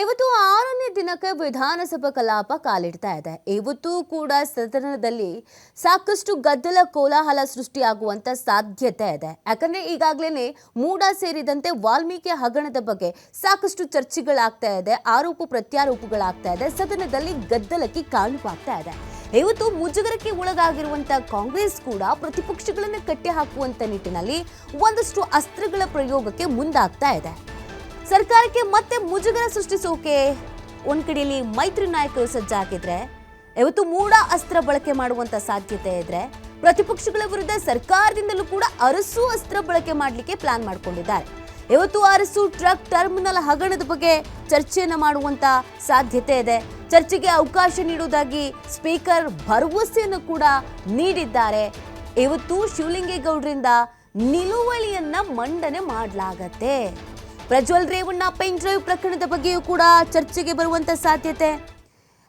ಇವತ್ತು ಆರನೇ ದಿನಕ್ಕೆ ವಿಧಾನಸಭಾ ಕಲಾಪ ಕಾಲಿಡ್ತಾ ಇದೆ. ಇವತ್ತು ಕೂಡ ಸದನದಲ್ಲಿ ಸಾಕಷ್ಟು ಗದ್ದಲ ಕೋಲಾಹಲ ಸೃಷ್ಟಿಯಾಗುವಂತ ಸಾಧ್ಯತೆ ಇದೆ. ಯಾಕಂದ್ರೆ ಈಗಾಗಲೇ ಮೂಡ ಸೇರಿದಂತೆ ವಾಲ್ಮೀಕಿ ಹಗರಣದ ಬಗ್ಗೆ ಸಾಕಷ್ಟು ಚರ್ಚೆಗಳಾಗ್ತಾ ಇದೆ, ಆರೋಪ ಪ್ರತ್ಯಾರೋಪಗಳಾಗ್ತಾ ಇದೆ, ಸದನದಲ್ಲಿ ಗದ್ದಲಕ್ಕೆ ಕಾಣುವಾಗ್ತಾ ಇದೆ. ಇವತ್ತು ಮುಜುಗರಕ್ಕೆ ಒಳಗಾಗಿರುವಂತ ಕಾಂಗ್ರೆಸ್ ಕೂಡ ಪ್ರತಿಪಕ್ಷಗಳನ್ನು ಕಟ್ಟಿ ಹಾಕುವಂತ ನಿಟ್ಟಿನಲ್ಲಿ ಒಂದಷ್ಟು ಅಸ್ತ್ರಗಳ ಪ್ರಯೋಗಕ್ಕೆ ಮುಂದಾಗ್ತಾ ಇದೆ. ಸರ್ಕಾರಕ್ಕೆ ಮತ್ತೆ ಮುಜುಗರ ಸೃಷ್ಟಿಸೋಕೆ ಒಂದ್ ಕಡೆಯಲ್ಲಿ ಮೈತ್ರಿ ನಾಯಕರು ಸಜ್ಜಾಗಿದ್ರೆ ಇವತ್ತು ಮೂಡ ಅಸ್ತ್ರ ಬಳಕೆ ಮಾಡುವಂತ ಸಾಧ್ಯತೆ ಇದ್ರೆ, ಪ್ರತಿಪಕ್ಷಗಳ ವಿರುದ್ಧ ಸರ್ಕಾರದಿಂದಲೂ ಕೂಡ ಅರಸು ಅಸ್ತ್ರ ಬಳಕೆ ಮಾಡಲಿಕ್ಕೆ ಪ್ಲಾನ್ ಮಾಡಿಕೊಂಡಿದ್ದಾರೆ. ಇವತ್ತು ಅರಸು ಟ್ರಕ್ ಟರ್ಮಿನಲ್ ಹಗರಣದ ಬಗ್ಗೆ ಚರ್ಚೆಯನ್ನು ಮಾಡುವಂತ ಸಾಧ್ಯತೆ ಇದೆ. ಚರ್ಚೆಗೆ ಅವಕಾಶ ನೀಡುವುದಾಗಿ ಸ್ಪೀಕರ್ ಭರವಸೆಯನ್ನು ಕೂಡ ನೀಡಿದ್ದಾರೆ. ಇವತ್ತು ಶಿವಲಿಂಗೇಗೌಡರಿಂದ ನಿಲುವಳಿಯನ್ನ ಮಂಡನೆ ಮಾಡಲಾಗತ್ತೆ. ಪ್ರಜ್ವಲ್ ರೇವಣ್ಣ ಪೆನ್ ಡ್ರೈವ್ ಪ್ರಕರಣದ ಬಗ್ಗೆಯೂ ಕೂಡ ಚರ್ಚೆಗೆ ಬರುವಂತ ಸಾಧ್ಯತೆ.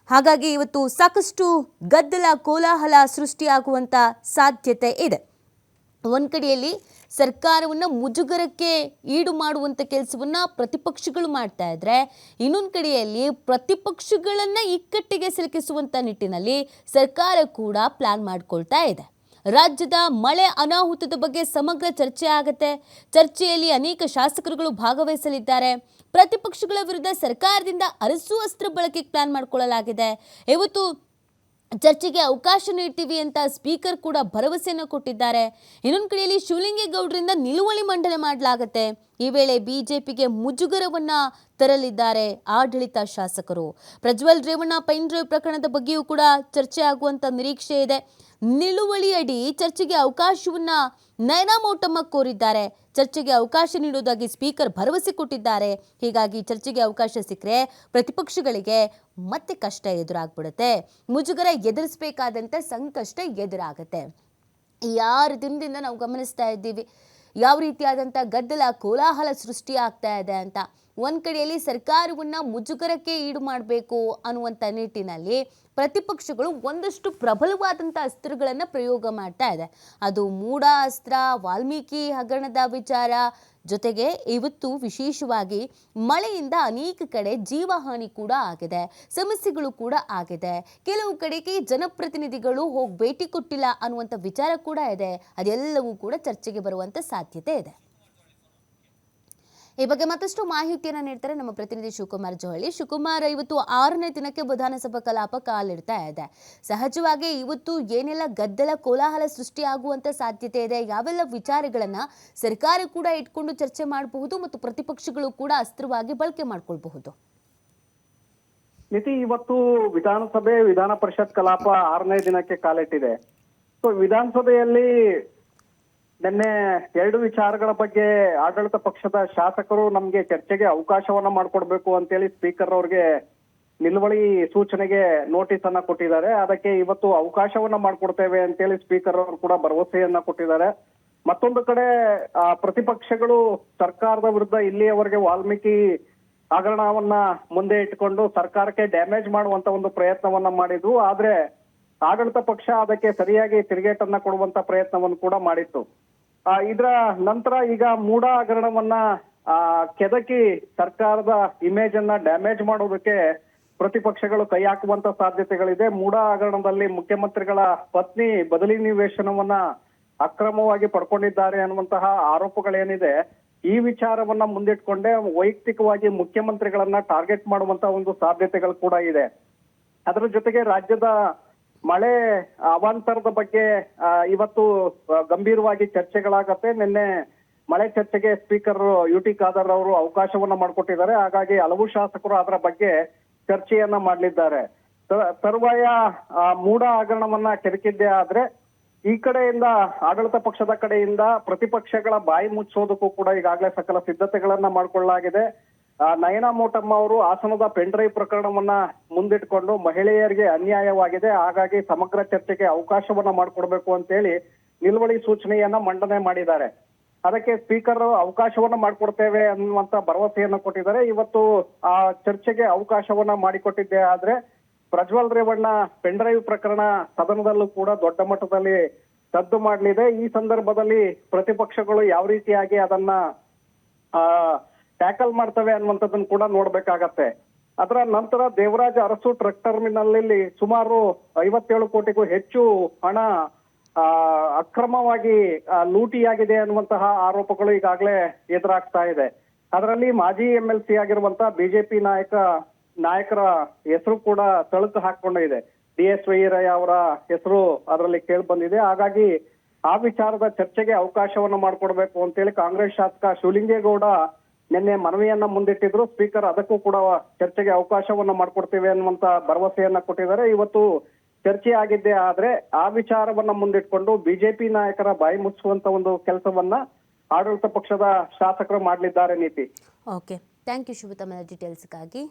ಹಾಗಾಗಿ ಇವತ್ತು ಸಾಕಷ್ಟು ಗದ್ದಲ, ಕೋಲಾಹಲ ಸೃಷ್ಟಿಯಾಗುವಂತ ಸಾಧ್ಯತೆ ಇದೆ. ಒಂದ್ ಕಡೆಯಲ್ಲಿ ಸರ್ಕಾರವನ್ನು ಮುಜುಗರಕ್ಕೆ ಈಡು ಮಾಡುವಂಥ ಕೆಲಸವನ್ನು ಪ್ರತಿಪಕ್ಷಗಳು ಮಾಡ್ತಾ ಇದ್ರೆ, ಇನ್ನೊಂದು ಕಡೆಯಲ್ಲಿ ಪ್ರತಿಪಕ್ಷಗಳನ್ನು ಇಕ್ಕಟ್ಟಿಗೆ ಸಿಲುಕಿಸುವಂಥ ನಿಟ್ಟಿನಲ್ಲಿ ಸರ್ಕಾರ ಕೂಡ ಪ್ಲಾನ್ ಮಾಡಿಕೊಳ್ತಾ ಇದೆ. ರಾಜ್ಯದ ಮಳೆ ಅನಾಹುತದ ಬಗ್ಗೆ ಸಮಗ್ರ ಚರ್ಚೆ ಆಗತ್ತೆ. ಚರ್ಚೆಯಲ್ಲಿ ಅನೇಕ ಶಾಸಕರುಗಳು ಭಾಗವಹಿಸಲಿದ್ದಾರೆ. ಪ್ರತಿಪಕ್ಷಗಳ ವಿರುದ್ಧ ಸರ್ಕಾರದಿಂದ ಅರಸು ಅಸ್ತ್ರ ಬಳಕೆಗೆ ಪ್ಲಾನ್ ಮಾಡಿಕೊಳ್ಳಲಾಗಿದೆ. ಇವತ್ತು ಚರ್ಚೆಗೆ ಅವಕಾಶ ನೀಡ್ತೀವಿ ಅಂತ ಸ್ಪೀಕರ್ ಕೂಡ ಭರವಸೆಯನ್ನು ಕೊಟ್ಟಿದ್ದಾರೆ. ಇನ್ನೊಂದು ಕಡೆಯಲ್ಲಿ ಶಿವಲಿಂಗೇಗೌಡರಿಂದ ನಿಲುವಳಿ ಮಂಡನೆ ಮಾಡಲಾಗುತ್ತೆ. ಈ ವೇಳೆ ಬಿಜೆಪಿಗೆ ಮುಜುಗರವನ್ನ ತರಲಿದ್ದಾರೆ ಆಡಳಿತ ಶಾಸಕರು. ಪ್ರಜ್ವಲ್ ರೇವಣ್ಣ, ಪೈನ್ ಡ್ರೈವ್ ಪ್ರಕರಣದ ಬಗ್ಗೆಯೂ ಕೂಡ ಚರ್ಚೆ ಆಗುವಂತ ನಿರೀಕ್ಷೆ ಇದೆ. ನಿಲುವಳಿ ಅಡಿ ಚರ್ಚೆಗೆ ಅವಕಾಶವನ್ನ ನಯನಾ ಮೋಟಮ್ಮ ಕೋರಿದ್ದಾರೆ. ಚರ್ಚೆಗೆ ಅವಕಾಶ ನೀಡುವುದಾಗಿ ಸ್ಪೀಕರ್ ಭರವಸೆ ಕೊಟ್ಟಿದ್ದಾರೆ. ಹೀಗಾಗಿ ಚರ್ಚೆಗೆ ಅವಕಾಶ ಸಿಕ್ಕರೆ ಪ್ರತಿಪಕ್ಷಗಳಿಗೆ ಮತ್ತೆ ಕಷ್ಟ ಎದುರಾಗ್ಬಿಡುತ್ತೆ. ಮುಜುಗರ ಎದುರಿಸಬೇಕಾದಂಥ ಸಂಕಷ್ಟ ಎದುರಾಗುತ್ತೆ. ಯಾರು ದಿನದಿಂದ ನಾವು ಗಮನಿಸ್ತಾ ಇದ್ದೀವಿ. ಯಾವ ರೀತಿಯಾದಂಥ ಗದ್ದಲ ಕೋಲಾಹಲ ಸೃಷ್ಟಿ ಆಗ್ತಾ ಇದೆ ಅಂತ. ಒಂದು ಕಡೆಯಲ್ಲಿ ಸರ್ಕಾರವನ್ನು ಮುಜುಗರಕ್ಕೆ ಈಡು ಮಾಡಬೇಕು ಅನ್ನುವಂಥ ನಿಟ್ಟಿನಲ್ಲಿ ಪ್ರತಿಪಕ್ಷಗಳು ಒಂದಷ್ಟು ಪ್ರಬಲವಾದಂಥ ಅಸ್ತ್ರಗಳನ್ನು ಪ್ರಯೋಗ ಮಾಡ್ತಾ ಇದೆ. ಅದು ಮೂಡ ಅಸ್ತ್ರ ವಾಲ್ಮೀಕಿ ಹಗರಣದ ವಿಚಾರ ಜೊತೆಗೆ ಇವತ್ತು ವಿಶೇಷವಾಗಿ ಮಳೆಯಿಂದ ಅನೇಕ ಕಡೆ ಜೀವಹಾನಿ ಕೂಡ ಆಗಿದೆ, ಸಮಸ್ಯೆಗಳು ಕೂಡ ಆಗಿದೆ. ಕೆಲವು ಕಡೆಗೆ ಜನಪ್ರತಿನಿಧಿಗಳು ಹೋಗಿ ಭೇಟಿ ಕೊಟ್ಟಿಲ್ಲ ಅನ್ನುವಂಥ ವಿಚಾರ ಕೂಡ ಇದೆ. ಅದೆಲ್ಲವೂ ಕೂಡ ಚರ್ಚೆಗೆ ಬರುವಂಥ ಸಾಧ್ಯತೆ ಇದೆ. ಈ ಬಗ್ಗೆ ಮತ್ತಷ್ಟು ಮಾಹಿತಿಯನ್ನು ನೀಡ್ತಾರೆ ನಮ್ಮ ಪ್ರತಿನಿಧಿ ಶಿವಕುಮಾರ್ ಜೋಹಳಿ ಶಿವಕುಮಾರ್, ಇವತ್ತು ಆರನೇ ದಿನಕ್ಕೆ ವಿಧಾನಸಭಾ ಕಲಾಪ ಕಾಲಿಡ್ತಾ ಇದೆ. ಸಹಜವಾಗಿ ಇವತ್ತು ಏನೆಲ್ಲ ಗದ್ದಲ, ಕೋಲಾಹಲ ಸೃಷ್ಟಿಯಾಗುವಂತ ಸಾಧ್ಯತೆ ಇದೆ? ಯಾವೆಲ್ಲ ವಿಚಾರಗಳನ್ನ ಸರ್ಕಾರ ಕೂಡ ಇಟ್ಕೊಂಡು ಚರ್ಚೆ ಮಾಡಬಹುದು ಮತ್ತು ಪ್ರತಿಪಕ್ಷಗಳು ಕೂಡ ಅಸ್ತ್ರವಾಗಿ ಬಳಕೆ ಮಾಡಿಕೊಳ್ಬಹುದು? ನಿತಿ, ಇವತ್ತು ವಿಧಾನಸಭೆ ವಿಧಾನ ಪರಿಷತ್ ಕಲಾಪ ಆರನೇ ದಿನಕ್ಕೆ ಕಾಲಿಟ್ಟಿದೆ. ಸೊ, ವಿಧಾನಸಭೆಯಲ್ಲಿ ನಿನ್ನೆ ಎರಡು ವಿಚಾರಗಳ ಬಗ್ಗೆ ಆಡಳಿತ ಪಕ್ಷದ ಶಾಸಕರು ನಮ್ಗೆ ಚರ್ಚೆಗೆ ಅವಕಾಶವನ್ನ ಮಾಡಿಕೊಡ್ಬೇಕು ಅಂತೇಳಿ ಸ್ಪೀಕರ್ ಅವ್ರಿಗೆ ನಿಲುವಳಿ ಸೂಚನೆಗೆ ನೋಟಿಸ್ ಅನ್ನ ಕೊಟ್ಟಿದ್ದಾರೆ. ಅದಕ್ಕೆ ಇವತ್ತು ಅವಕಾಶವನ್ನ ಮಾಡಿಕೊಡ್ತೇವೆ ಅಂತೇಳಿ ಸ್ಪೀಕರ್ ಅವರು ಕೂಡ ಭರವಸೆಯನ್ನ ಕೊಟ್ಟಿದ್ದಾರೆ. ಮತ್ತೊಂದು ಕಡೆ ಪ್ರತಿಪಕ್ಷಗಳು ಸರ್ಕಾರದ ವಿರುದ್ಧ ಇಲ್ಲಿಯವರೆಗೆ ವಾಲ್ಮೀಕಿ ಹಗರಣವನ್ನ ಮುಂದೆ ಇಟ್ಟುಕೊಂಡು ಸರ್ಕಾರಕ್ಕೆ ಡ್ಯಾಮೇಜ್ ಮಾಡುವಂತ ಒಂದು ಪ್ರಯತ್ನವನ್ನ ಮಾಡಿದ್ರು ಆದ್ರೆ ಆಡಳಿತ ಪಕ್ಷ ಅದಕ್ಕೆ ಸರಿಯಾಗಿ ತಿರುಗೇಟನ್ನ ಕೊಡುವಂತ ಪ್ರಯತ್ನವನ್ನು ಕೂಡ ಮಾಡಿತ್ತು. ಇದರ ನಂತರ ಈಗ ಮೂಡ ಹಗರಣವನ್ನ ಕೆದಕಿ ಸರ್ಕಾರದ ಇಮೇಜ್ ಅನ್ನ ಡ್ಯಾಮೇಜ್ ಮಾಡೋದಕ್ಕೆ ಪ್ರತಿಪಕ್ಷಗಳು ಕೈ ಹಾಕುವಂತ ಸಾಧ್ಯತೆಗಳಿದೆ. ಮೂಡ ಹಗರಣದಲ್ಲಿ ಮುಖ್ಯಮಂತ್ರಿಗಳ ಪತ್ನಿ ಬದಲಿ ನಿವೇಶನವನ್ನ ಅಕ್ರಮವಾಗಿ ಪಡ್ಕೊಂಡಿದ್ದಾರೆ ಅನ್ನುವಂತಹ ಆರೋಪಗಳೇನಿದೆ. ಈ ವಿಚಾರವನ್ನ ಮುಂದಿಟ್ಕೊಂಡೇ ವೈಯಕ್ತಿಕವಾಗಿ ಮುಖ್ಯಮಂತ್ರಿಗಳನ್ನ ಟಾರ್ಗೆಟ್ ಮಾಡುವಂತ ಒಂದು ಸಾಧ್ಯತೆಗಳು ಕೂಡ ಇದೆ. ಅದರ ಜೊತೆಗೆ ರಾಜ್ಯದ ಮಳೆ ಅವಾಂತರದ ಬಗ್ಗೆ ಇವತ್ತು ಗಂಭೀರವಾಗಿ ಚರ್ಚೆಗಳಾಗತ್ತೆ. ನಿನ್ನೆ ಮಳೆ ಚರ್ಚೆಗೆ ಸ್ಪೀಕರ್ ಯು ಟಿ ಖಾದರ್ ಅವರು ಅವಕಾಶವನ್ನ ಮಾಡಿಕೊಟ್ಟಿದ್ದಾರೆ. ಹಾಗಾಗಿ ಹಲವು ಶಾಸಕರು ಅದರ ಬಗ್ಗೆ ಚರ್ಚೆಯನ್ನ ಮಾಡಲಿದ್ದಾರೆ. ತರುವಾಯ ಮೂಡ ಹಗರಣವನ್ನ ಕೆರಕಿದ್ದೆ ಆದ್ರೆ, ಈ ಕಡೆಯಿಂದ, ಆಡಳಿತ ಪಕ್ಷದ ಕಡೆಯಿಂದ ಪ್ರತಿಪಕ್ಷಗಳ ಬಾಯಿ ಮುಚ್ಚೋದಕ್ಕೂ ಕೂಡ ಈಗಾಗಲೇ ಸಕಲ ಸಿದ್ಧತೆಗಳನ್ನ ಮಾಡ್ಕೊಳ್ಳಲಾಗಿದೆ. ನಯನಾ ಮೋಟಮ್ಮ ಅವರು ಹಾಸನದ ಪೆಂಡ್ರೈವ್ ಪ್ರಕರಣವನ್ನ ಮುಂದಿಟ್ಕೊಂಡು ಮಹಿಳೆಯರಿಗೆ ಅನ್ಯಾಯವಾಗಿದೆ. ಹಾಗಾಗಿ ಸಮಗ್ರ ಚರ್ಚೆಗೆ ಅವಕಾಶವನ್ನ ಮಾಡಿಕೊಡ್ಬೇಕು ಅಂತೇಳಿ ನಿಲುವಳಿ ಸೂಚನೆಯನ್ನ ಮಂಡನೆ ಮಾಡಿದ್ದಾರೆ. ಅದಕ್ಕೆ ಸ್ಪೀಕರ್ ಅವಕಾಶವನ್ನ ಮಾಡಿಕೊಡ್ತೇವೆ ಅನ್ನುವಂತ ಭರವಸೆಯನ್ನ ಕೊಟ್ಟಿದ್ದಾರೆ. ಇವತ್ತು ಆ ಚರ್ಚೆಗೆ ಅವಕಾಶವನ್ನ ಮಾಡಿಕೊಟ್ಟಿದ್ದೆ ಆದ್ರೆ ಪ್ರಜ್ವಲ್ ರೇವಣ್ಣ ಪೆಂಡ್ರೈವ್ ಪ್ರಕರಣ ಸದನದಲ್ಲೂ ಕೂಡ ದೊಡ್ಡ ಮಟ್ಟದಲ್ಲಿ ಸದ್ದು ಮಾಡಲಿದೆ. ಈ ಸಂದರ್ಭದಲ್ಲಿ ಪ್ರತಿಪಕ್ಷಗಳು ಯಾವ ರೀತಿಯಾಗಿ ಅದನ್ನ, ಆ ಟ್ಯಾಕಲ್ ಮಾಡ್ತವೆ ಅನ್ನುವಂಥದ್ದನ್ನು ಕೂಡ ನೋಡ್ಬೇಕಾಗತ್ತೆ. ಅದರ ನಂತರ ದೇವರಾಜ ಅರಸು ಟ್ರಕ್ ಟರ್ಮಿನಲ್ ಸುಮಾರು ಐವತ್ತೇಳು ಕೋಟಿಗೂ ಹೆಚ್ಚು ಹಣ ಅಕ್ರಮವಾಗಿ ಲೂಟಿಯಾಗಿದೆ ಅನ್ನುವಂತಹ ಆರೋಪಗಳು ಈಗಾಗಲೇ ಎದುರಾಗ್ತಾ ಇದೆ. ಅದರಲ್ಲಿ ಮಾಜಿ ಎಂ ಎಲ್ ಸಿ ಆಗಿರುವಂತಹ ಬಿಜೆಪಿ ನಾಯಕ, ನಾಯಕರ ಹೆಸರು ಕೂಡ ತಳುಕು ಹಾಕೊಂಡಿದೆ ಡಿ ಎಸ್ ವೈರಯ್ಯ ಅವರ ಹೆಸರು ಅದರಲ್ಲಿ ಕೇಳಿ ಬಂದಿದೆ. ಹಾಗಾಗಿ ಆ ವಿಚಾರದ ಚರ್ಚೆಗೆ ಅವಕಾಶವನ್ನು ಮಾಡಿಕೊಡ್ಬೇಕು ಅಂತೇಳಿ ಕಾಂಗ್ರೆಸ್ ಶಾಸಕ ಶಿವಲಿಂಗೇಗೌಡ ನಿನ್ನೆ ಮನವಿಯನ್ನ ಮುಂದಿಟ್ಟಿದ್ರು. ಸ್ಪೀಕರ್ ಅದಕ್ಕೂ ಕೂಡ ಚರ್ಚೆಗೆ ಅವಕಾಶವನ್ನ ಮಾಡ್ಕೊಡ್ತೇವೆ ಅನ್ನುವಂತ ಭರವಸೆಯನ್ನ ಕೊಟ್ಟಿದ್ದಾರೆ. ಇವತ್ತು ಚರ್ಚೆ ಆಗಿದ್ದೆ ಆದ್ರೆ ಆ ವಿಚಾರವನ್ನ ಮುಂದಿಟ್ಕೊಂಡು ಬಿಜೆಪಿ ನಾಯಕರ ಬಾಯಿ ಮುಚ್ಚುವಂತ ಒಂದು ಕೆಲಸವನ್ನ ಆಡಳಿತ ಪಕ್ಷದ ಶಾಸಕರು ಮಾಡಲಿದ್ದಾರೆ ನೀತಿ. ಓಕೆ ಥ್ಯಾಂಕ್ ಯು ಶುಭ ತಮ್ಮ ಡೀಟೇಲ್ಸ್ಗಾಗಿ